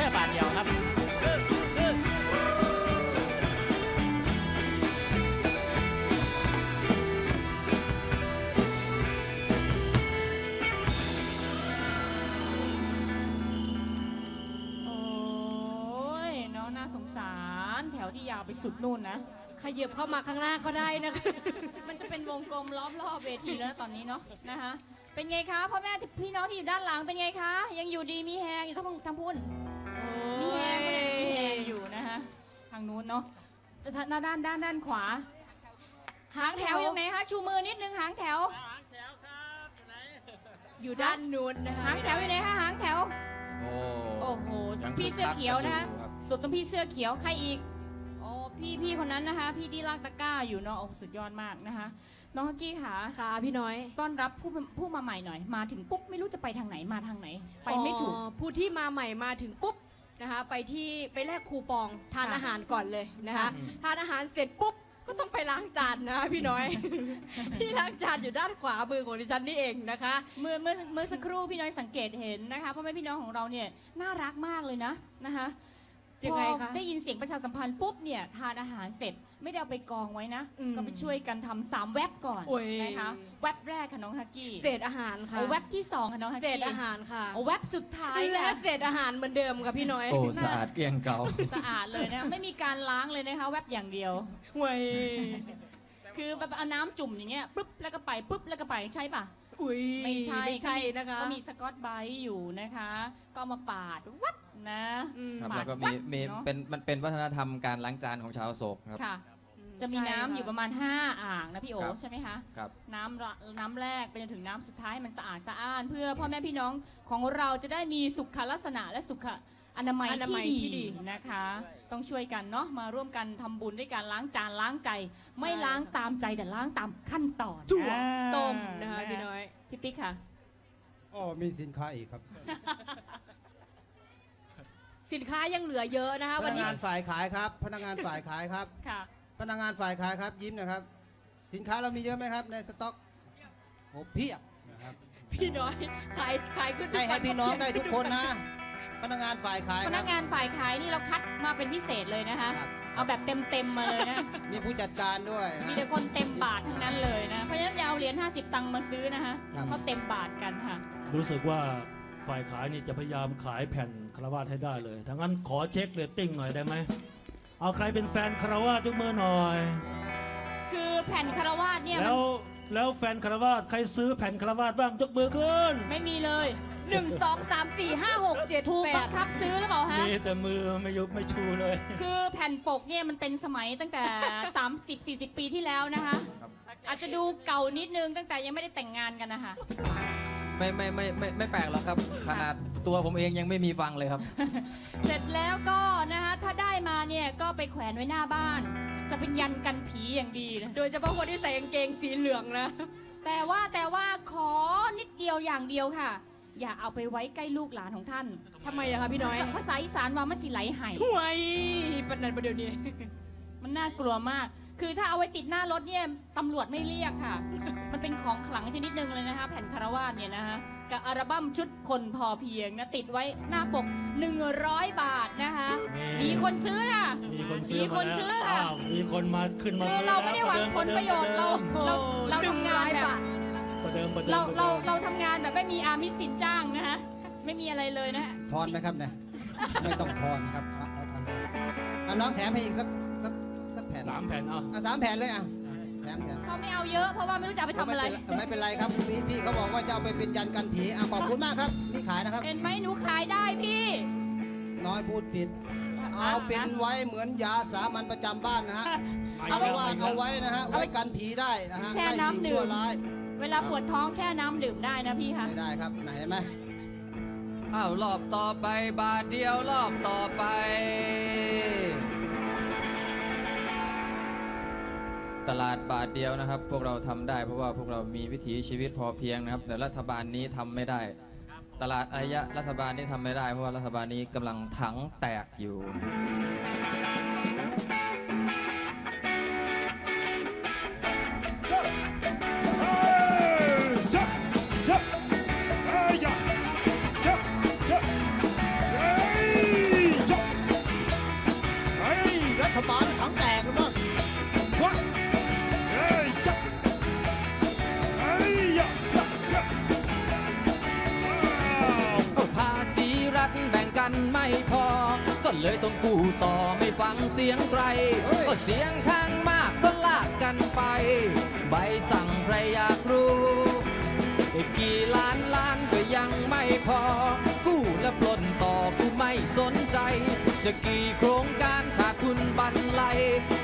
ค่บาทเดียวครับโอ้ยน้องน่าสงสารแถวที่ยาวไปสุดนู่นนะ ขยับเข้ามาข้างหน้าก็ได้นะคะ มันจะเป็นวงกลมล้อมรอบเวทีแล้วตอนนี้เนาะนะคะ เป็นไงคะพ่อแม่พี่น้องที่อยู่ด้านหลังเป็นไงคะ ยังอยู่ดีมีแฮงอยู่ทั้งทางพุ่น ทางนู้นเนาะแต่ถ้าด้านด้านด้านขวา หางแถวอยู่ไหนคะชูมือนิดนึงหางแถว หางแถวครับอยู่ไหนอยู่ด้านนู้นนะคะหางแถวอยู่ไหนคะหางแถว โอ้โอ้โหยังพี่เสื้อเขียวนะคะคึกคักกัอยู่ครับสุดตรงพี่เสื้อเขียวใครอีกอ๋อพี่พี่คนนั้นนะคะ พี่ดีลากตะกร้าอยู่เนาะโอ้สุดยอดมากนะคะ น้องฮักกี้ค่ะค่ะพี่น้อยต้อนรับผู้ผู้มาใหม่หน่อย มาถึงปุ๊บไม่รู้จะไปทางไหนมาทางไหน ไปไม่ถูกอ๋อผู้ที่มาใหม่มาถึงปุ๊บ นะคะไปที่ไปแลกคูปองทานค่ะอาหารก่อนเลยนะคะค่ะทานอาหารเสร็จปุ๊บก็ต้องไปล้างจานนะคะพี่น้อย ที่ล้างจานอยู่ด้านขวามือของดิฉันนี่เองนะคะ เมื่อเมื่อเมื่อสักครู่พี่น้อยสังเกตเห็นนะคะพ่อแม่พี่น้องของเราเนี่ยน่ารักมากเลยนะนะคะ ยังไงพคะ อได้ยินเสียงประชาสัมพันธ์ปุ๊บเนี่ยทานอาหารเสร็จไม่ได้เอาไปกองไว้นะ อืมก็ไปช่วยกันทำสามแวบก่อนโอ้ย นะคะแวบแรกค่ะน้องฮักกี้เศษอาหารค่ะเอาแวบที่สองค่ะน้องฮักเศกี้ษอาหารค่ะเอาแวบสุดท้ายและค่ะ เศษอาหารเหมือนเดิมค่ะพี่น้อยโอ้สะอาดเกลี้ยงเก่า สะอาดเลยนะไม่มีการล้างเลยนะคะ แวบอย่างเดียวเว้ยคือแบบเอาน้ำจุ่มอย่างเงี้ยปุ๊บแล้วก็ไปปุ๊บแล้วก็ไปใช่ปะอุ้ยไม่ใช่ไม่ใช่นะคะเขามีสกอตไบรท์อยู่นะคะ ก็เอามาปาดวัด นะอืมครับปาดแล้วก็มีวัดมีเนอะเป็นมันเป็นวัฒนธรรมการล้างจานของชาวโศกครับ ค่ะ จะมีน้ำอยู่ประมาณ 5 อ่างนะพี่โอครับ ใช่ไหมคะ ครับ น้ำละน้ำแรกไปจนถึงน้ำสุดท้ายให้มันสะอาดสะอ้าน เพื่อพ่อแม่พี่น้องของเราจะได้มีสุขลักษณะและสุขอนามัยอนามัยที่ที่ดี ดีนะคะ ต้องช่วยกันเนาะมาร่วมกันทำบุญด้วยการล้างจานล้างใจ ไม่ล้างตามใจแต่ล้างตามขั้นตอนถั่วอ่าต้มนะคะพี่น้อย พี่ปิ๊กค่ะ อ๋อมีสินค้าอีกครับ สินค้ายังเหลือเยอะนะคะ พวันนักนี้งานฝ่ายขายครับ พนักงานฝ่ายขายครับ ค่ะ พนักงานฝ่ายขายครับยิ้มนะครับ สินค้าเรามีเยอะไหมครับ ในสต็อกโอ้เพียบนะครับพี่น้อยขายขายขึ้นทุกให้ให้วัพี่น้องได้ทุกคนนะ พนักงานฝ่ายขายพคนัรักบ งานฝ่ายขายนี่เราคัดมาเป็นพิเศษเลยนะคะ ครับ เอาแบบเต็มๆมาเลยนะมีผู้จัดการด้วยมีนะแต่คนเต็มบาททั้งนั้นเลยนะ เพราะฉะนั้นอย่าเอาเหรียญ50 ตังค์มาซื้อนะคะครับ เขาเต็มบาทกันค่ะ รู้สึกว่า ฝ่ายขายนี่จะพยายามขายแผ่นคารวาสให้ได้เลยทั้างนั้นขอเช็คเรตติ้งหน่อยได้ไหม เอาใครเป็นแฟนคารวาสยกมือหน่อย คือแผ่นคารวาสเนี่ยมัแล้นวแล้วแฟนคารวาสใครซื้อแผ่นคารวาสบ้างยกมือขึ้น ไม่มีเลยหนึ่งสองสามสี่ห้าหกเจ็ดถูกแปบัดงคับซื้อหรือเปล่าฮะ มีแต่มือไม่ยุบไม่ชูเลย คือแผ่นปกเนี่ยมันเป็นสมัยตั้งแต่ 30 40 ปีที่แล้วนะคะครับอาจจะดูเก่านิดนึงตั้งแต่ยังไม่ได้แต่งงานกันนะคะ ไม่ไม่ไม่ไม่ไม่แปลกหรอกครับ ขนาดตัวผมเองยังไม่มีฟังเลยครับ เสร็จแล้วก็นะคะถ้าได้มาเนี่ยก็ไปแขวนไว้หน้าบ้าน จะเป็นยันกันผีอย่างดีนะโดยเฉพาะคนที่ใส่กางเกงสีเหลืองนะ แต่ว่าแต่ว่าขอนิดเดียวอย่างเดียวค่ะ อย่าเอาไปไว้ใกล้ลูกหลานของท่าน ทำไมอะคะพี่น้อยภาษาอีสานว่ามันสิไหลไห่ห่วยปันนันประเดี๋ยวนี้มั นน่ากลัวมาก คือถ้าเอาไว้ติดหน้ารถเนี่ยตำรวจไม่เรียกค่ะ มันเป็นของขลังชนิดหนึ่งเลยนะคะ แผ่นคารวาสเนี่ยนะคะกับอัลบั้มชุดคนพอเพียงนะติดไว้หน้าปก 100 บาทนะคะ มีมีคนซื้อค่ะ มีคนซื้อมีคนซื้อค่ะาวมีคนมาขึ้นมาคือซื้อเราไม่ได้หวังผลประโยชน์เราเราเราทำงานแบบประเดิมประเดิมเราประดิมเราเราทำงานแบบไม่มีอามิสสินจ้างนะคะไม่มีอะไรเลยนะฮะทอนไหมครับเนี่ยไม่ต้องทอนครับเอาเอาทอนเลยเอาน้องแถมให้อีกสักสักสักแผ่นสามแผ่นเอาอะสามแผ่นเลยอะแถมแถมเขาไม่เอาเยอะเพราะว่าไม่รู้จะเอาไปทำอะไรไม่เป็นไรครับพี่พี่เขาบอกว่าจะเอาไปเป็นยันกันผีอะขอบคุณมากครับนี่ขายนะครับ เห็นไหมหนูขายได้พี่น้อยพูดผิด เอาเป็นไว้เหมือนยาสามัญประจำบ้านนะฮะอารวาสเอาไว้นะฮะไว้กันผีได้นะฮะแช่ไล่น้ำสิ่งดื่มชั่วร้ายเวลาปวดท้องแช่น้ำดื่มได้นะพี่คะไม่ได้ครับไหนเห็นไหมอ้าวรอบต่อไปบาทเดียวรอบต่อไป ลาดบาทเดียวนะครับ พวกเราทำได้เพราะว่าพวกเรามีวิถีชีวิตพอเพียงนะครับ แต่รัฐบาลนี้ทำไม่ได้ ตลาดอายะรัฐบาลนี้ทำไม่ได้ เพราะว่ารัฐบาลนี้กำลังถังแตกอยู่ เลยต้องกู้ต่อไม่ฟังเสียงใครก็เสียงข้างมากก็ลากกันไป ใบสั่งใครอยากรู้อีกกี่ล้านล้านก็ยังไม่พอ กู้และปล้นต่อกูไม่สนใจ จะกี่โครงการขาดทุนบันไล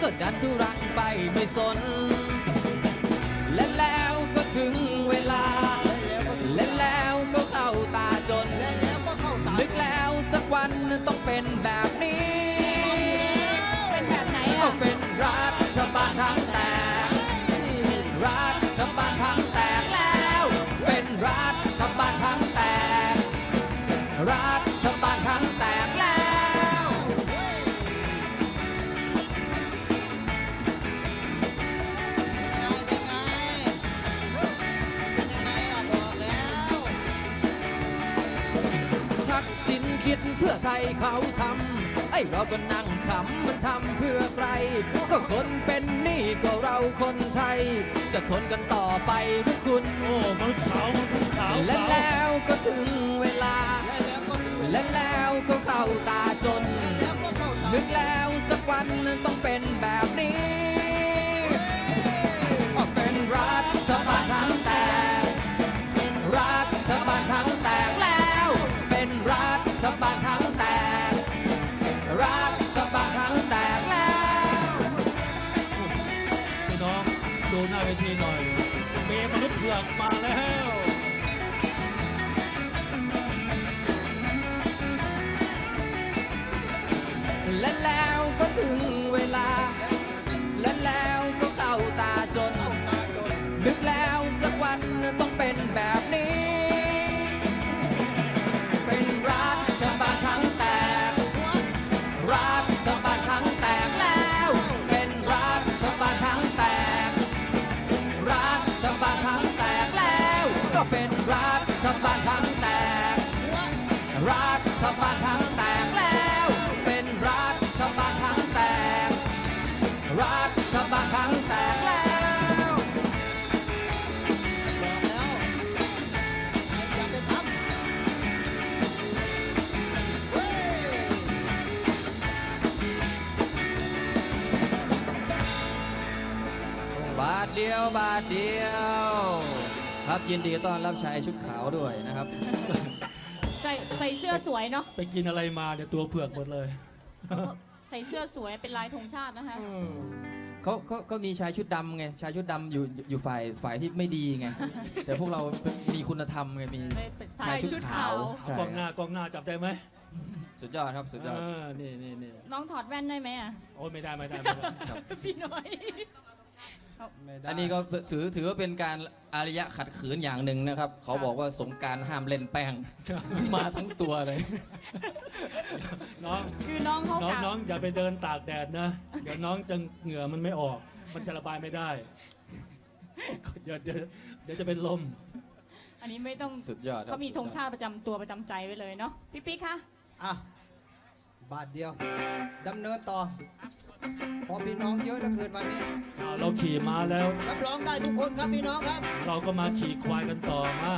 ก็ดันทุรังไปไม่สน และแล้วก็ถึงเวลา และแล้วก็เข้าตาจนแล้วก็เข้าตานึกแล้ว สักวันต้องเป็นแบบนี้ เป็นแบบไหนก็อะเป็นรัฐบาลทั้ง เพื่อใครเขาทำไอ้เราก็นั่งขำมันทำเพื่อใคร ก็คนเป็นหนี้ก็เราคนไทย จะทนกันต่อไปหรือคุณ โอ้มันขาวมันขาวและขาวแล้วก็ถึงเวลา และแล้วก็ถึงและแล้วก็เข้าตาจนแล้วก็เข้าตานึกแล้วสักวันต้องเป็นแบบนี้ก็เป็นรัฐบาลทั้งแต น้าเวทีหน่อยเมย์มนุษย์เผือกมาแล้ว เดียวบาทเดียว ครับยินดีต้อนรับชายชุดขาวด้วยนะครับ ใส่ใส่เสื้อสวยเนาะไปกินอะไรมาเนี่ยตัวเผือกหมดเลยใส่เสื้อสวยเป็นลายธงชาตินะคะเขาเขาก็มีชายชุดดำไงชายชุดดำอยู่อยู่ฝ่ายฝ่ายที่ไม่ดีไง แต่พวกเรามีคุณธรรมไงมีเลยเป็นสาชายยชุดขาวใช่กองหน้ากองหน้าจับได้ไหมสุดยอดครับสุดยอดเออนี่นี่นี่น้องถอดแว่นได้ไหมอะโอ้ยไม่ได้ไม่ได้ไม่ได้พี่น้อย ไม่ได้อันนี้ก็ถือถือว่าเป็นการอารยะขัดขืนอย่างหนึ่งนะครับ เขาบอกว่าสงกรารห้ามเล่นแป้ง มาทั้งตัวเลย น้องคือน้องเขาน้องกะน้องอย่าไปเดินตากแดดนะ เดี๋ยวน้องจะเหงื่อมันไม่ออก มันจะระบายไม่ได้ เดี๋ยวเดี๋ยวเดี๋ยวจะเป็นลม อันนี้ไม่ต้องสุดยอดครับ เขามีธงชาติประจำตัวประจำใจไว้เลยเนาะพี่ปิ๊กคะ อะ บาทเดียวดำเนินต่อ พอพี่น้องเยอะเหลือเกินวันนี้ อ่าเราขี่ม้าแล้ว รับรองได้ทุกคนครับพี่น้องครับ เราก็มาขี่ควายกันต่อมา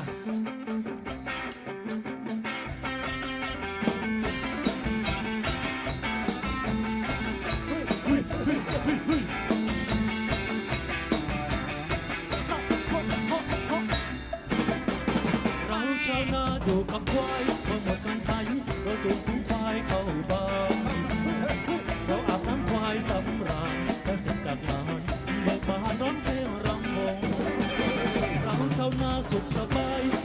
เราชาวนาอยู่กับควายพอหมดกันไทยเราจูงฝูงควายเข้าบ้าน จากงานเบิกบานร้องเพลงรำวงเราชาวนาสุขสบาย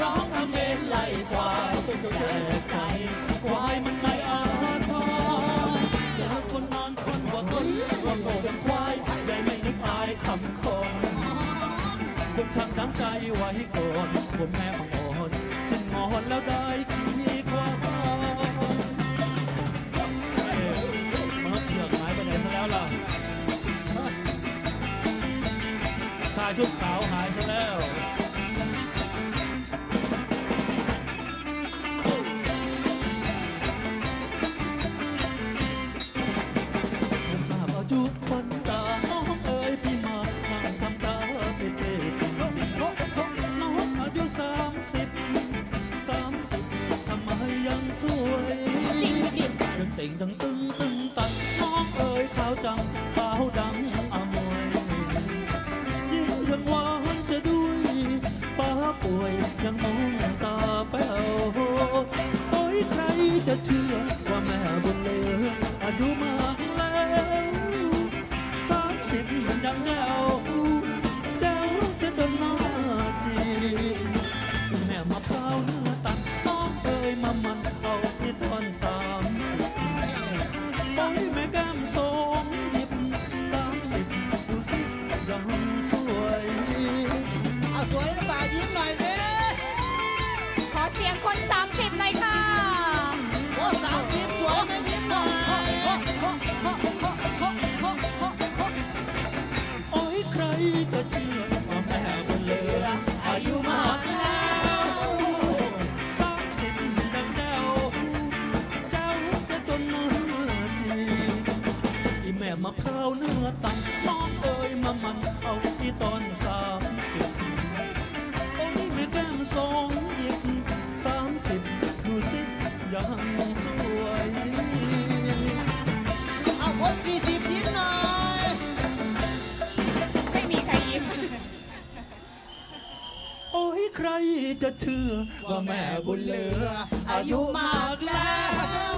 ร้องทำเมนไล่ควายแต่ใจควายมันไม่อาทรจากคนนอนคนว่าคนว่าโง่เป็นควายได้ไม่นึกอายคำคนผมชักน้ำใจไว้ก่อนผมแม่ของอ่อนฉันงอนแล้วได้ทีกว่ามันเถือกหายไปไหนซะแล้วล่ะชายชุดขาวหายซะแล้ว always come home. มะพร้าวเนื้อต่ำน้องเอ้ยมามันเอาที่ตอนสามสิบโอ้ยไม่แก้มสองหยิบสามสิบดูสิยังสวยเอาคนสี่สิบยิ้มหน่อยไม่มีใครยิ้มโอ้ยใครจะเชื่อว่าแม่บุญเหลืออายุมากแล้ว